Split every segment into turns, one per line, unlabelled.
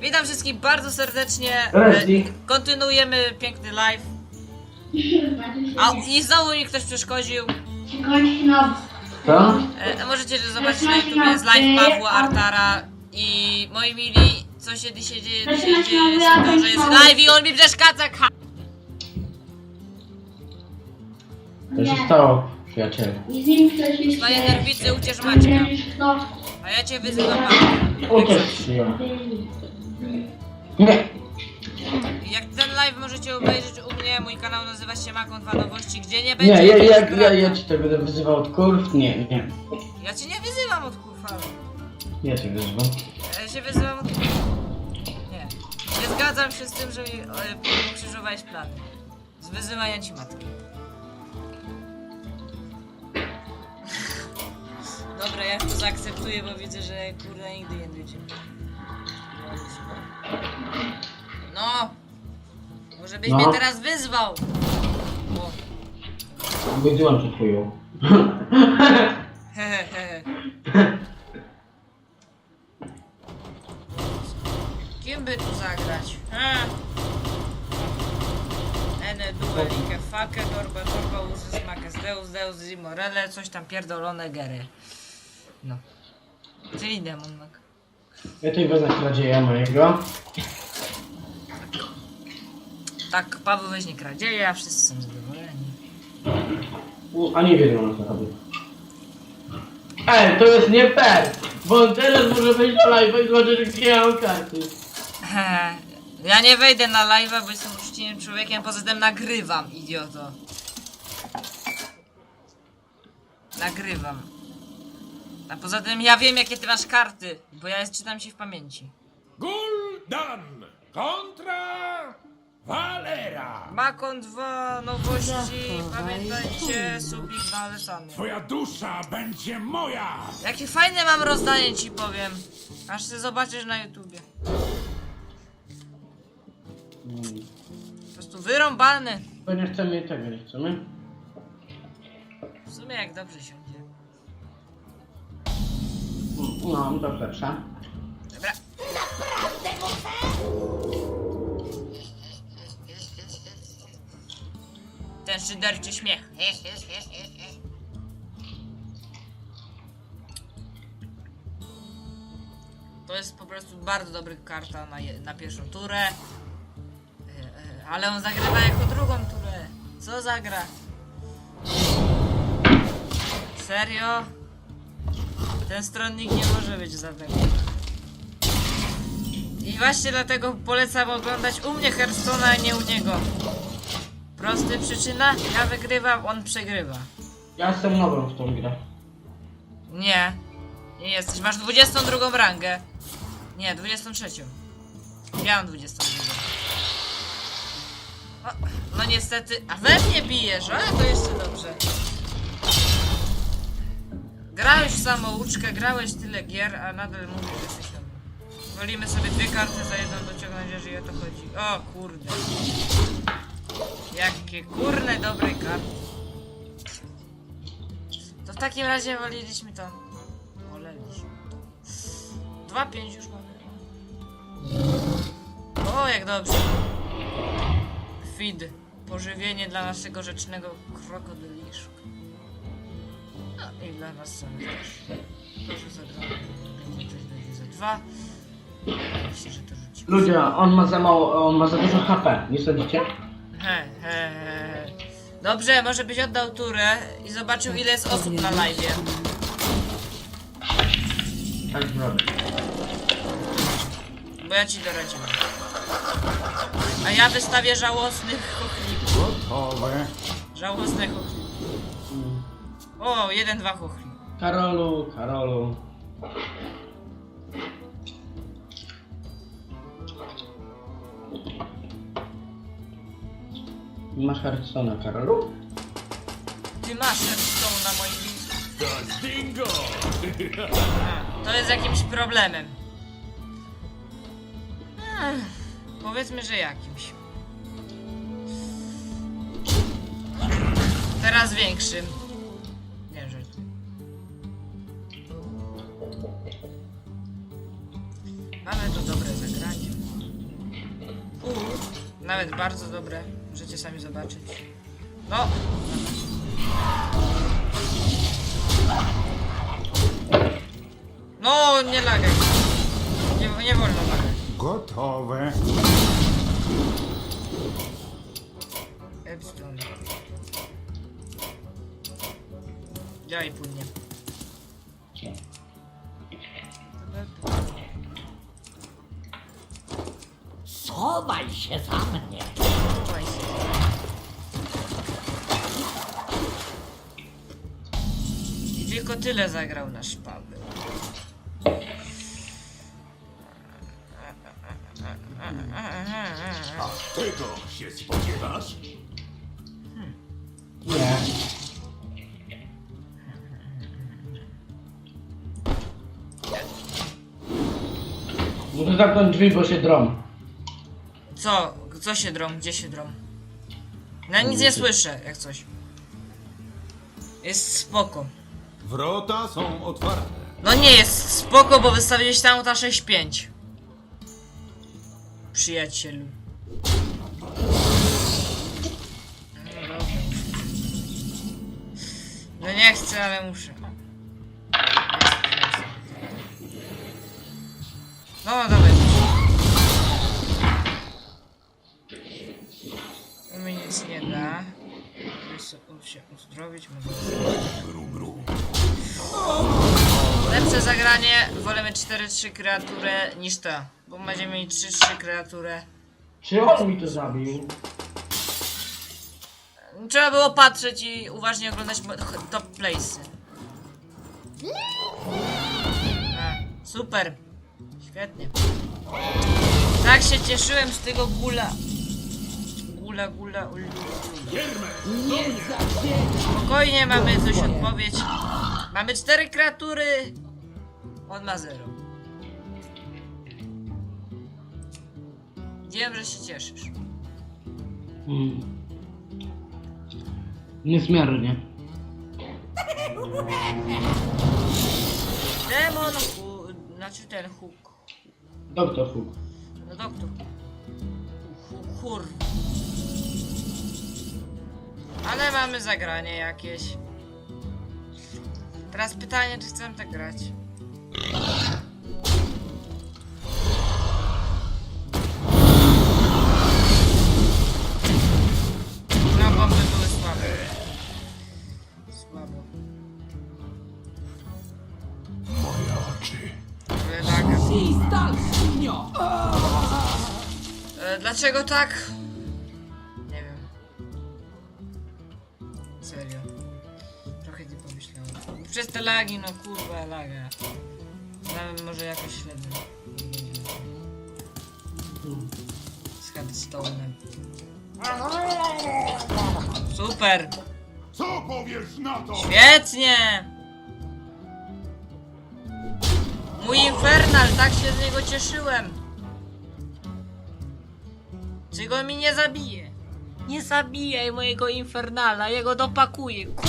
Witam wszystkich bardzo serdecznie. E, Kontynuujemy piękny live. A i znowu mi ktoś przeszkodził.
Co?
E, możecie zobaczyć na YouTube jest live Pawła Artara i moi mili, co się dzisiaj dzieje? Dzisiaj dzieje się to, że jest live i on mi przeszkadza. Ha!
Co się stało, przyjacielu?
Swoje nerwicy uciesz Maćka. A ja cię wyzywam Maćka.
Uciekł się. Nie.
Jak ten live możecie obejrzeć u mnie, mój kanał nazywa się Makon Dwa Nowości, gdzie nie będzie
Nie, ja,
jakiegoś
ja, ja,
brata.
ja ci będę wyzywał od kurw? Nie, nie.
Ja cię nie wyzywam od kurwa.
Ja cię wyzywam.
Ja się wyzywam od Nie. Nie zgadzam się z tym, że mi e, krzyżowałeś plany. Z wyzywania ci matki. Dobra, ja to zaakceptuję, bo widzę, że kurde nigdy nie dojdzie. No! Może byś
No.
mnie teraz wyzwał! O,
Wyzywam cię chuju.
hehehe. Kim by tu zagrać? Ha? Ene, due, like, fake, torba, torba, uzus, makes, deus, deus, zimorele, coś tam pierdolone gery. No. Czyli demon mak.
Ja tutaj wezmę kradzieja mojego.
Tak, Paweł weźmie kradzieje, a wszyscy są zadowoleni.
U, A nie wiedzą o co chodzi. Ej, to jest nie fair! Bo on teraz może wejść na live i zobaczyć, gdzie ja mam karty.
He, Ja nie wejdę na live'a, bo jestem uczciwym człowiekiem, poza tym nagrywam, idioto. Nagrywam. A poza tym ja wiem, jakie ty masz karty, bo ja jest czytam ci w pamięci.
Gul'dan kontra Valera.
Makon 2, nowości, pamiętajcie, subik nalecany.
Twoja dusza będzie moja.
Jakie fajne mam rozdanie ci powiem. Aż ty zobaczysz na YouTubie. Po prostu wyrąbany.
Bo nie chcemy tego, nie chcemy.
W sumie jak dobrze siądzie.
No, to lepsza.
Dobra. Ten szyderczy śmiech. To jest po prostu bardzo dobry karta na, je, na pierwszą turę. E, e, Ale on zagrywa jako drugą turę. Co zagra? Serio? Ten stronnik nie może być za tego. I właśnie dlatego polecam oglądać u mnie Hearthstone'a, a nie u niego. Prosty przyczyna, ja wygrywam, on przegrywa.
Ja jestem nową w tą grę.
Nie, nie jesteś. Masz 22 rangę. Nie, 23. Ja mam 22. O, no niestety. A we mnie bijesz, ale to jeszcze dobrze. Grałeś w samouczkę, grałeś tyle gier, a nadal mówisz, że jesteś dobry. Wolimy sobie dwie karty za jedną dociągnąć, jeżeli o to chodzi. O kurde. Jakie kurne dobre karty. To w takim razie woliliśmy to. Woleliśmy. 2-5 już mamy. O, jak dobrze. Feed. Pożywienie dla naszego rzecznego krokodyliszka. I dla nas samych też. Proszę zagramy. Coś będzie za dwa. Myślę, że to rzucimy.
Ludzie, on ma za mało, on ma za dużo HP, nie sądzicie?
He, he, he. Dobrze, może byś oddał turę i zobaczył ile jest osób na live.
Tak zrobię.
Bo ja ci doradziłem. A ja wystawię żałosnych chochlików.
Gotowe.
Żałosne chochliki. O, jeden, dwa chochli.
Karolu, Karolu. Masz Hearthstone'a, Karolu?
Ty masz Hearthstone na moim liście.
Dingo.
A, To jest jakimś problemem. Ech, powiedzmy, że jakimś. Teraz większym. Nawet bardzo dobre. Możecie sami zobaczyć. No! No, nie lagaj. Nie, nie wolno lagać.
Gotowe.
Epstone. Działaj płynnie.
Schowaj się za mnie.
Chowaj. I tylko tyle zagrał nasz Paweł.
Czego się spodziewasz?
Nie. Muszę zamknąć drzwi, bo się drom.
Co? Się drom? Gdzie się drom? Na nic nie słyszę, jak coś. Jest spoko.
Wrota są otwarte.
No nie jest spoko, bo wystawiłeś tam ta 6-5. Przyjacielu. No dobra. No nie chcę, ale muszę. No dawaj. Nic nie da. Żeby się uzdrowić, mogę Lepsze zagranie, wolimy 4-3 kreaturę niż ta. Bo będziemy mieli 3-3 kreaturę.
Czy on mi to zabił?
Trzeba było patrzeć i uważnie oglądać top playsy. Super. Świetnie. Tak się cieszyłem z tego gula. Gula, gula, ulu. Spokojnie, mamy coś odpowiedź. Mamy cztery kreatury. On ma zero. Wiem, że się cieszysz.
Hmm. Niezmiernie.
Demon hu... Znaczy ten huk.
Doktor Hook.
No doktor. Hu- Hur. Ale mamy zagranie jakieś. Teraz pytanie, czy chcemy tak grać. No, bomby były słabe. Słabo.
Moje oczy.
Były laga.
Fistal, świnio!
E, dlaczego tak? Przez te lagi, no kurwa, laga. Nawet może jakoś śledzę. Z Headstone'em. Super!
Co powiesz na to?
Świetnie! Mój Infernal, tak się z niego cieszyłem! Czy go mi nie zabije? Nie zabijaj mojego Infernala, ja go dopakuję. Kur...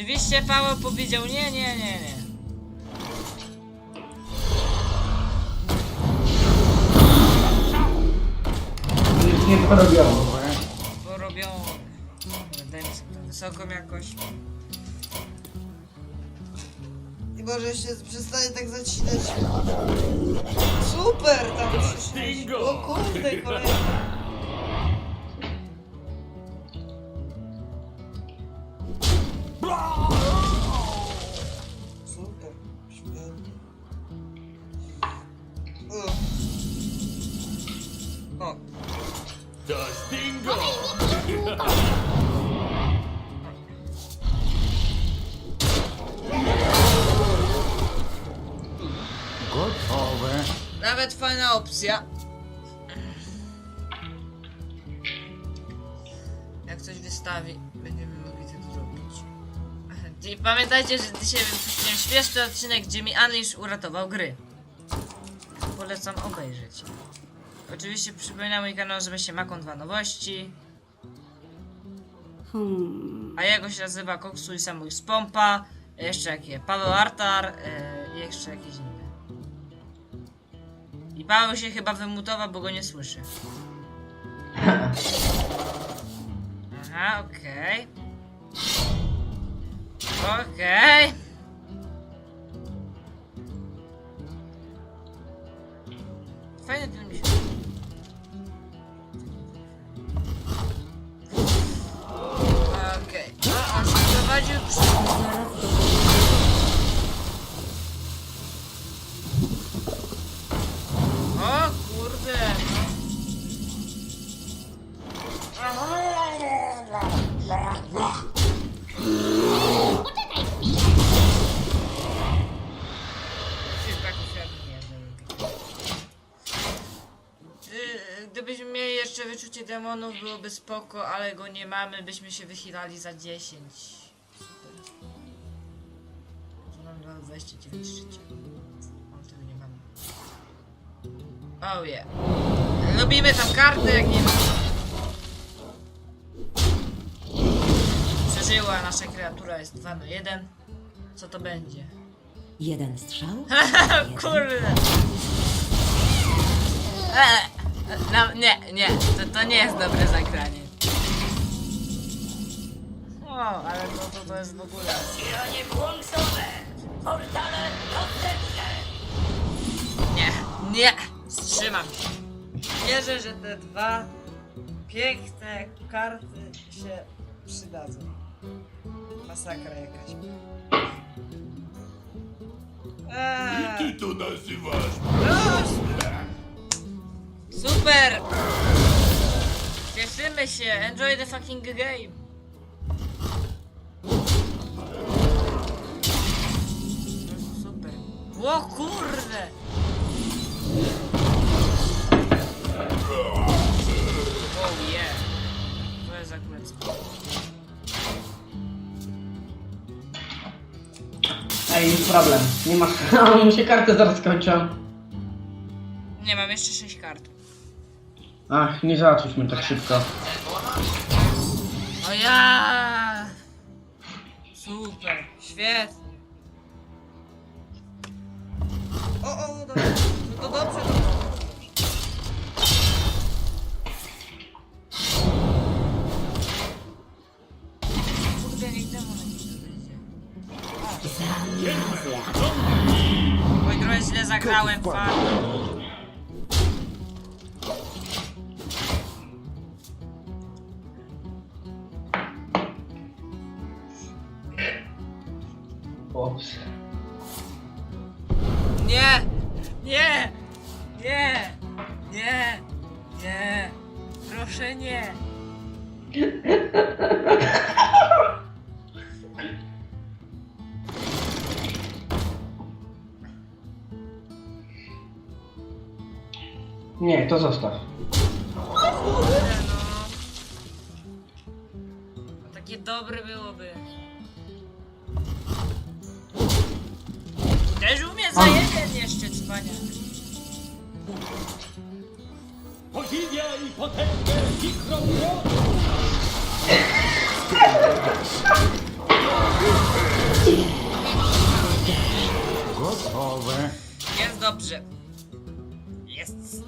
Rzeczywiście Paweł powiedział nie, nie, nie, nie.
Nic nie porobiono.
Porobią... Dajmy sobie tą wysoką jakoś. I może się przestanie tak zacinać. Super, tam przyszłeś.
Bingo!
O kurde, kolejny. Pamiętajcie, że dzisiaj wypuściłem świeższy odcinek, gdzie mi Unleash uratował gry. Polecam obejrzeć. Oczywiście przypominam mój kanał, że się Makon 2 nowości. A jego się nazywa Koksu i Samuj z Pompa. Jeszcze jakie? Paweł Artar. Yy, i jeszcze jakieś inne. Paweł się chyba wymutował, bo go nie słyszy. Aha, okej. Okej. Fajny ten mi się... Okej. A, on się prowadził. O kurde. Przecież demonów, byłoby spoko, ale go nie mamy, byśmy się wychylali za 10. Super. To nam da 29 życia. Ale tego nie mamy. Oh yeah. Lubimy tam kartę, jak nie ma. Przeżyła nasza kreatura, jest 2 na 1. Co to będzie?
Jeden strzał?
Kurde. E, no, nie, nie, to, to nie jest dobre zagranie. O, ale to, to, to jest w ogóle...
Stronie włączone! Portale dostępne!
Nie, nie, wstrzymam się. Wierzę, że te dwa piękne karty się przydadzą. Masakra jakaś. Eee.
Ty to nazywasz?
Super! Cieszymy się! Enjoy the fucking game! Super. O kurde! Oh yeah! To jest akurat spoko.
Ej, problem. Nie masz... A, mu się karty zaraz.
Nie, mam jeszcze 6 kart.
Ach, nie załatwiliśmy tak szybko.
O ja! Super, świetnie. O, o, no dobrze, no to dobrze, to. Kurde, niech. Oj, trochę źle zagrałem, fuck.
Zostaw.
Kurde no! A takie dobre byłoby. Też umie za jeden jeszcze cwania.
Podziwiaj potęgę mikrobiotów!
Gotowe.
Jest dobrze.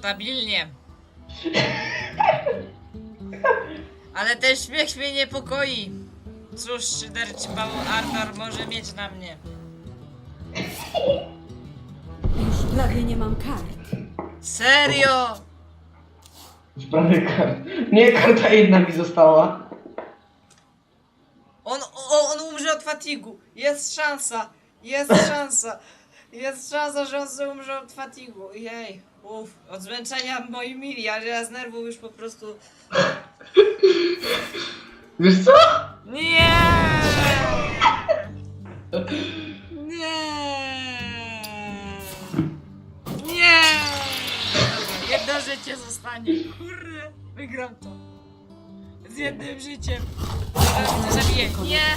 Stabilnie. Ale ten śmiech mnie niepokoi. Cóż, szyderczy Paweł może mieć na mnie.
Już prawie nie mam kart.
Serio!
Sprawy kart. Nie, karta jedna mi została.
On, o, on umrze od fatigu. Jest szansa. Jest szansa. Jest szansa, że on umrze od fatigu. Jej. Uff. Od zmęczenia moi mili, ale ja z nerwów już po prostu...
Wiesz co?
Nie! Nie! Nie! Jedno życie zostanie. Kurde, wygram to. Z jednym życiem. Zabiję. Nie!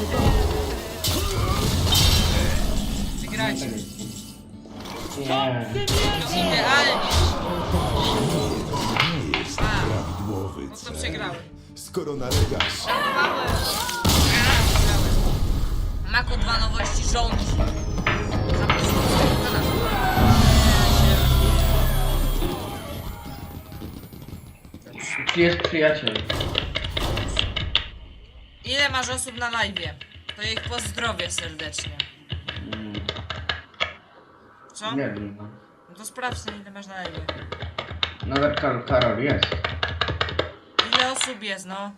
Wygracie.
Nie.
Idealnie. Nie
jest prawidłowy
No to cel. przegrałem.
Skoro nalegasz,
Paweł. Maku dwa nowości rząd. Tu
jest przyjaciel.
Ile masz osób na live? To ich pozdrowię serdecznie. Co?
nie wiem. no.
No to sprawdź sobie, ile masz na live.
Nawet Karol, Karol jest.
Ile osób jest, no?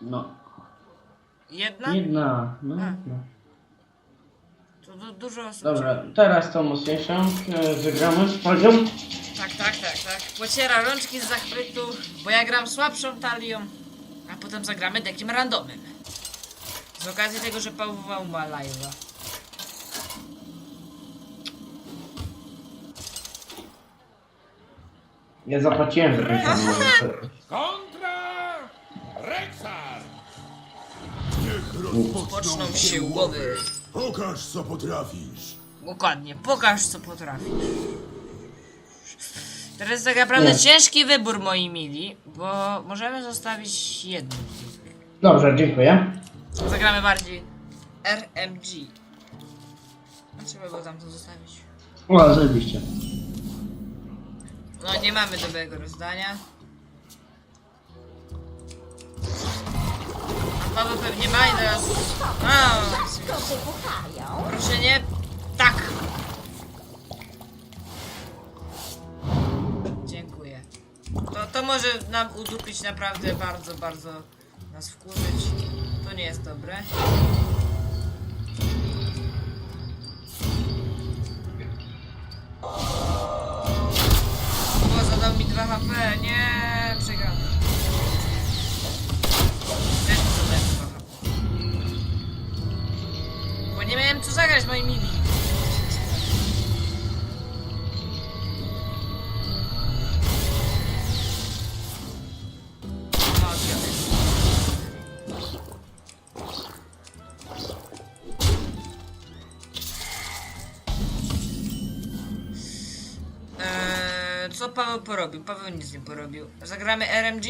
No.
Jedna?
Jedna. No,
A.
no.
To du dużo osób.
Dobra, teraz tą mocniejszą e, wygramy z poziom.
Tak, tak, tak, tak. Pociera rączki z zachwytu, bo ja gram słabszą talią, a potem zagramy dekiem randomem. Z okazji tego, że Paweł ma live'a.
Ja zapłaciłem za ten.
Kontra! Rexar!
Niech rozpoczną
Poczną się łowy.
Pokaż, co potrafisz.
Dokładnie, pokaż co potrafisz. Teraz jest tak naprawdę
Nie.
ciężki wybór, moi mili, bo możemy zostawić jedną.
Dobrze, dziękuję.
Zagramy bardziej RMG. A trzeba go tam to zostawić.
O, zajebiście.
No nie mamy dobrego rozdania. A Paweł pewnie ma i teraz... A, proszę nie... Tak! Dziękuję. To, to może nam udupić naprawdę bardzo, bardzo nas wkurzyć. To nie jest dobre. O, zadał mi 2 HP. Nie, przegrałem. Też zadałem 2 HP. Bo nie miałem co zagrać, moi mili. Porobił? Paweł nic nie porobił. Zagramy RMG?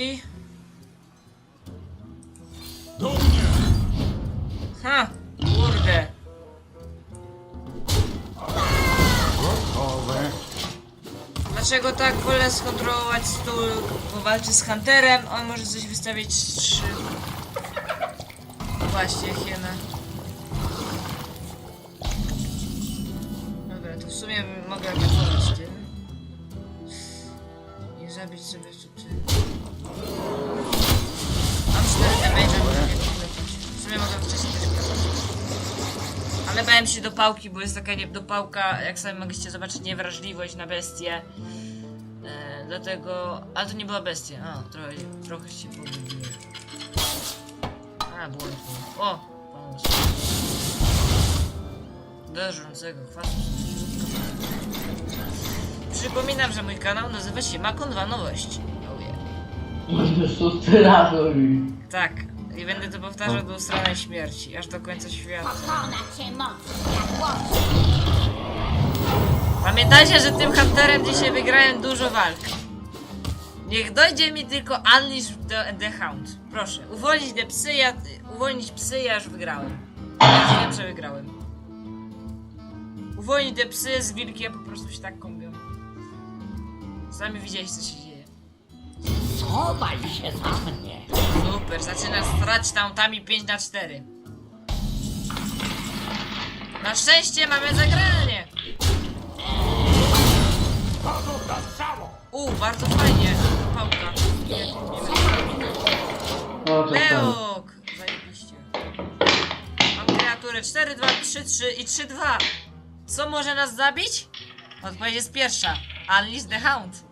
Do mnie!
Ha! Kurde.
Gotowe.
Dlaczego tak wolę skontrolować stół, bo walczy z Hunterem? On może coś wystawić trzy. Właśnie, hiena. Dobra, to w sumie mogę atakować tym. Zabić sobie tutaj. Mam 4 damage, mogę nie kompletać. W sumie mogę wcześniej też klepać. Ale bałem się do pałki, bo jest taka nie jak sami mogliście zobaczyć, niewrażliwość na bestię. E, dlatego. Ale to nie była bestia. A, trochę, trochę się pomyliłem. A, błąd. był. O! Pomysł. Do żrącego kwasu. Przypominam, że mój kanał nazywa się Makon 2 Nowości. Oh yeah.
Szósty raz robi.
Tak. I będę to powtarzał do ustanej śmierci, aż do końca świata.
Pokona cię.
Pamiętajcie, że tym Hunterem dzisiaj wygrałem dużo walk. Niech dojdzie mi tylko Unleash the, the Hound. Proszę, uwolnić te psy, ja, uwolnić psy, ja już wygrałem. Ja już wiem, że wygrałem. Uwolnić te psy z wilkiem, po prostu się tak kombią. Sami widzieliście, co się dzieje.
Schowaj się za mnie.
Super, zaczyna strać tautami 5 na 4. Na szczęście mamy zagranie! U, bardzo fajnie. Pałka.
O, to tam.
Leok! Zajebiście. Mam kreaturę 4, 2, 3, 3 i 3, 2. Co może nas zabić? Odpowiedź jest pierwsza. Unleash the Hound.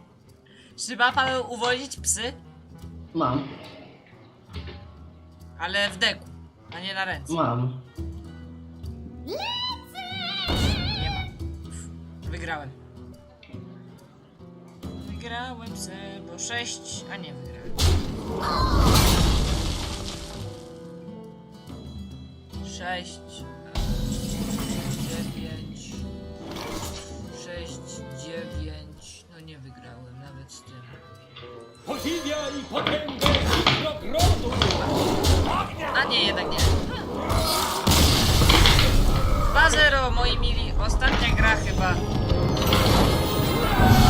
Czy ma Paweł uwolnić psy?
Mam,
Ale w deku, a nie na ręce.
mam.
Nie ma. Wygrałem. Wygrałem se, bo 6, a nie wygrałem. 6,
Podziwiaj potęgę Mikrogrodu.
A nie, jednak nie. 2-0, moi mili. Ostatnia gra chyba.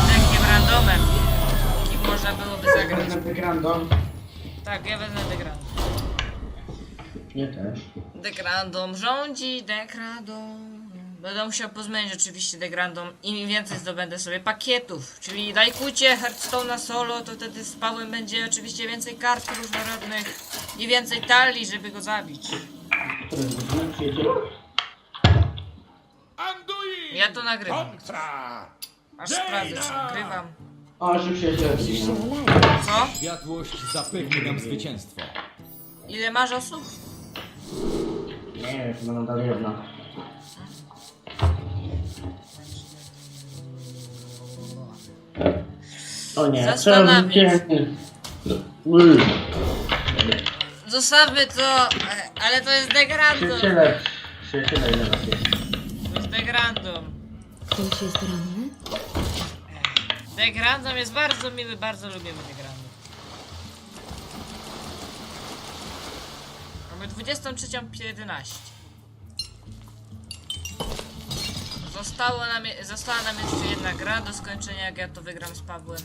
Takim randomem. Może można byłoby zagrać.
Wezmę Degrandom.
Tak, ja wezmę Degrandom.
Nie też.
Degrandom rządzi, Degrandom. Będę musiał pozmienić oczywiście Degrandom. Im więcej zdobędę sobie pakietów. Czyli lajkujcie Hearthstone'a solo, to wtedy z Pawłem będzie oczywiście więcej kart różnorodnych i więcej talii, żeby go zabić.
Anduin!
Ja to nagrywam.
Kontra!
Aż sprawdzę, czy nagrywam.
O, że przyjaciel.
Co?
Światłość zapewni nam zwycięstwo.
Ile masz osób?
Nie chyba nadal jedna. O nie,
Zastanawiam
trzeba
się.
Uy,
Zostawmy to, ale to jest Degrandom.
Przyjaciele, przyjaciele ile nas jest?
To jest Degrandom.
Ktoś jest ranny?
Degrandom jest bardzo miły, bardzo lubimy Degrandom. Mamy 23.11. Zostało nam, została nam jeszcze jedna gra do skończenia, jak ja to wygram z Pawłem.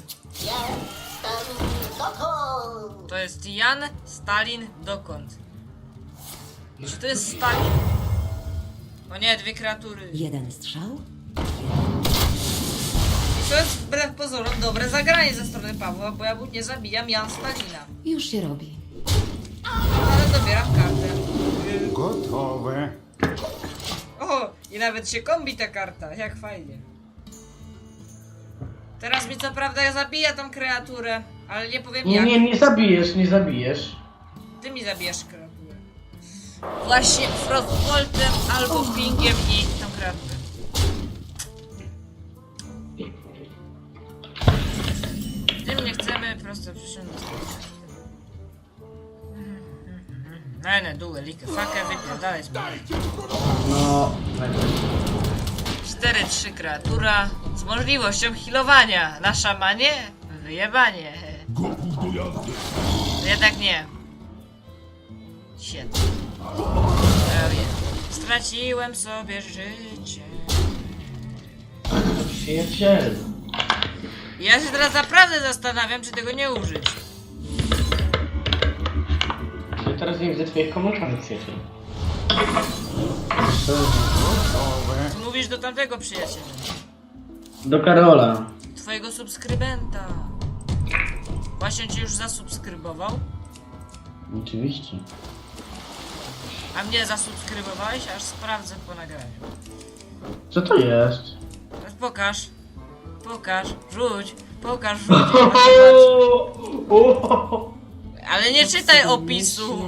To jest Jan Stalin dokąd? Czy to jest Stalin? O nie, dwie kreatury.
Jeden strzał?
I to jest wbrew pozorom dobre zagranie ze strony Pawła, bo ja nie zabijam Jan Stalina.
Już się robi.
Ale dobieram kartę.
Gotowe.
I nawet się kombi ta karta, jak fajnie. Teraz mi co prawda zabija tą kreaturę, ale nie powiem
Nie,
jak.
nie, nie zabijesz, nie zabijesz.
Ty mi zabijasz kreaturę. Właśnie Frostboltem albo pingiem i tą kreaturę. Tym nie chcemy, prosto przyszedł do. Ne, ne, duelikę, fakę, wypierdalaj z mnie.
No, najpierw.
4-3 kreatura z możliwością healowania. Na szamanie? Wyjebanie.
Gotów do jazdy.
Jednak nie. Oh yeah. Straciłem sobie życie.
Przyjaciel.
Ja się teraz naprawdę zastanawiam, czy tego nie użyć.
Teraz nie widzę twoich komentarzy, przyjaciel.
Ty mówisz do tamtego przyjaciela.
Do Karola.
Twojego subskrybenta. Właśnie cię już zasubskrybował,
Oczywiście.
a mnie zasubskrybowałeś, aż sprawdzę po nagraniu.
Co to jest?
Teraz pokaż. Pokaż, rzuć, pokaż, rzuć. Ale nie czytaj opisu.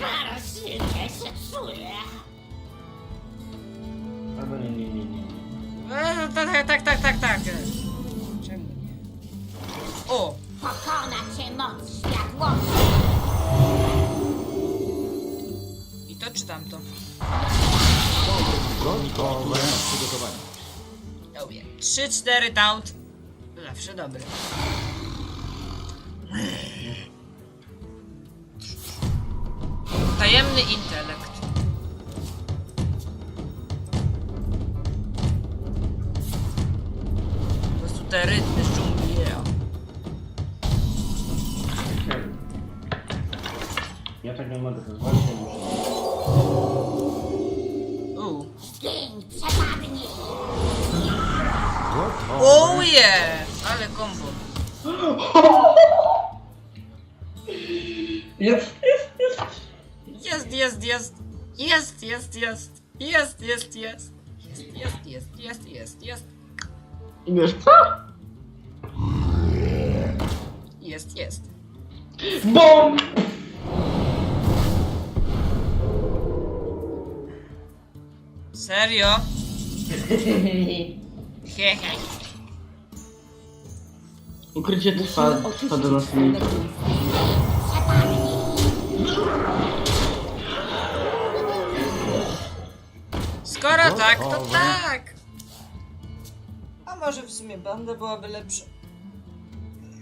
Bardzo się czuję.
Albo nie, nie, nie, nie.
E, tak, tak, tak, tak, tak. Czemu nie? O!
Pokona cię moc światłości.
I to czy tamto?
Gotowe.
Przygotowanie.
Yeah. 3-4 taunt. Zawsze dobry. Tajemny intelekt. Rytmy z dżungli, yeah.
Ja tak nie mogę pozwolić, ja muszę.
Uuu.
Zgiń, przepadnij.
Oh yeah! Ale kombo.
Jest, jest, jest.
Jest, jest, jest. Jest, jest, jest. Jest, jest, jest. Jest, jest, jest, jest, jest.
I wiesz co?
Jest, jest.
BOM!
Serio? Hehe.
Ukrycie trwa, trwa do
stronę
Skoro tak, to tak. A może w sumie banda byłaby lepsza.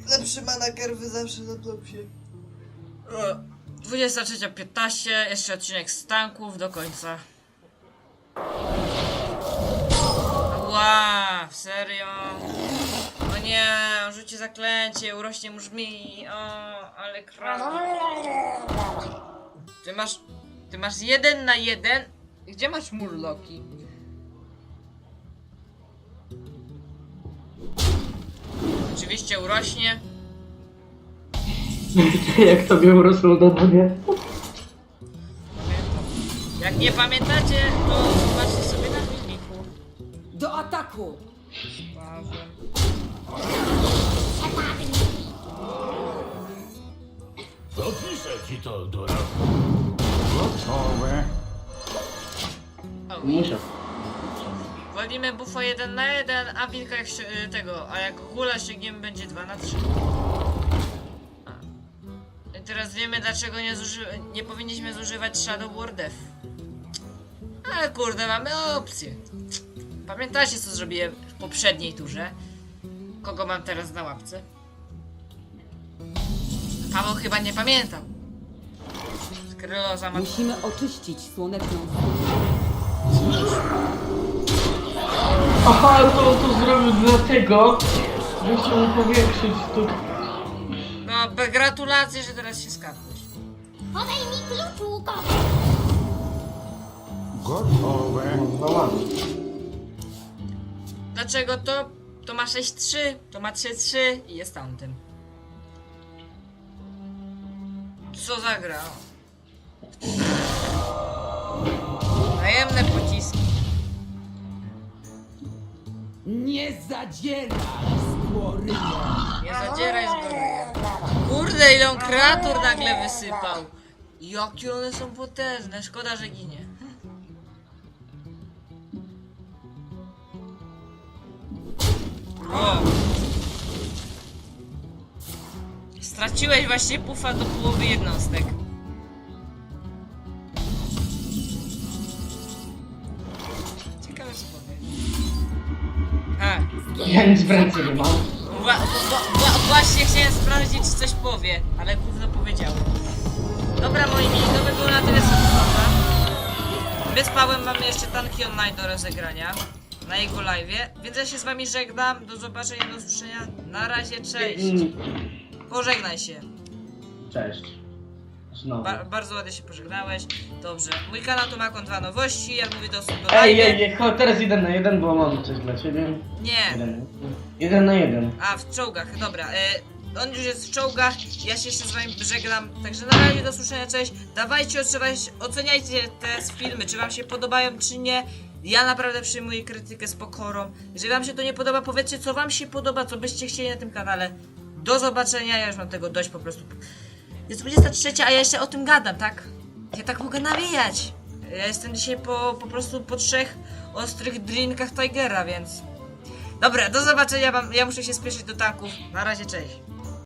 Lepszy mana kerwy zawsze na topsie. 23.15, jeszcze odcinek z tanków do końca. Ła, serio? O nie, on rzuci zaklęcie, urośnie mu. O, ale krasno. Ty masz. Ty masz jeden na jeden? Gdzie masz murloki? Oczywiście urośnie.
Jak tobie urosło do mnie?
Nie pamiętacie, to zobaczcie sobie na filmiku.
Do ataku!
Sławem.
Zapiszę ci to do rachunku. Gotowe.
Muszę.
Walimy bufo 1 na 1, a wilka jak się, y, tego, a jak gula ściągniemy będzie 2 na 3. A. I teraz wiemy dlaczego nie, zuży nie powinniśmy zużywać Shadow War Death. Ale kurde, mamy opcję. Pamiętacie co zrobiłem w poprzedniej turze? Kogo mam teraz na łapce? Paweł chyba nie pamiętał. Skrylo za
Musimy oczyścić słoneczną
Aha, to to zrobił dlatego, że chciał powiększyć to.
No, be- gratulacje, że teraz się skapłeś.
Podaj mi kluczułko.
Gotowe.
Dlaczego to? To ma 6-3, to ma 3-3 i jest tamtym. Co zagrał? Najemne pociski.
Nie zadzieraj, skłoryjo!
Nie zadzieraj z góry. Kurde, ile on kreatur nagle wysypał. Jakie one są potężne, szkoda, że ginie. O. Straciłeś właśnie pufa do połowy jednostek. Ciekawe co powie. A,
Ja nic w ręce nie mam.
Wła- wła- wła- właśnie chciałem sprawdzić, czy coś powie, ale gówno powiedziałem. Dobra, moi mili, to by było na tyle z Hotspota. My z Pałem mamy jeszcze tanki online do rozegrania na jego live'ie, więc ja się z wami żegnam. Do zobaczenia, do usłyszenia. Na razie, cześć.
Mm,
Pożegnaj się.
Cześć. Znowu.
Ba bardzo ładnie się pożegnałeś. Dobrze. Mój kanał to ma dwa nowości, jak mówię dostęp do
Ej,
live'ie.
ej, ej, chodź, teraz jeden na jeden, bo mam coś dla ciebie.
Nie.
Jeden, jeden na jeden.
A, w czołgach, dobra. E, on już jest w czołgach, ja się jeszcze z wami żegnam. Także na razie do słyszenia, cześć. Dawajcie, oceniajcie te filmy, czy wam się podobają, czy nie. Ja naprawdę przyjmuję krytykę z pokorą. Jeżeli wam się to nie podoba, powiedzcie, co wam się podoba, co byście chcieli na tym kanale. Do zobaczenia, ja już mam tego dość po prostu. Jest 23, a ja jeszcze o tym gadam, tak? Ja tak mogę nawijać. Ja jestem dzisiaj po, po prostu po trzech ostrych drinkach Tigera, więc... Dobra, do zobaczenia. Ja muszę się spieszyć do tanków. Na razie, cześć.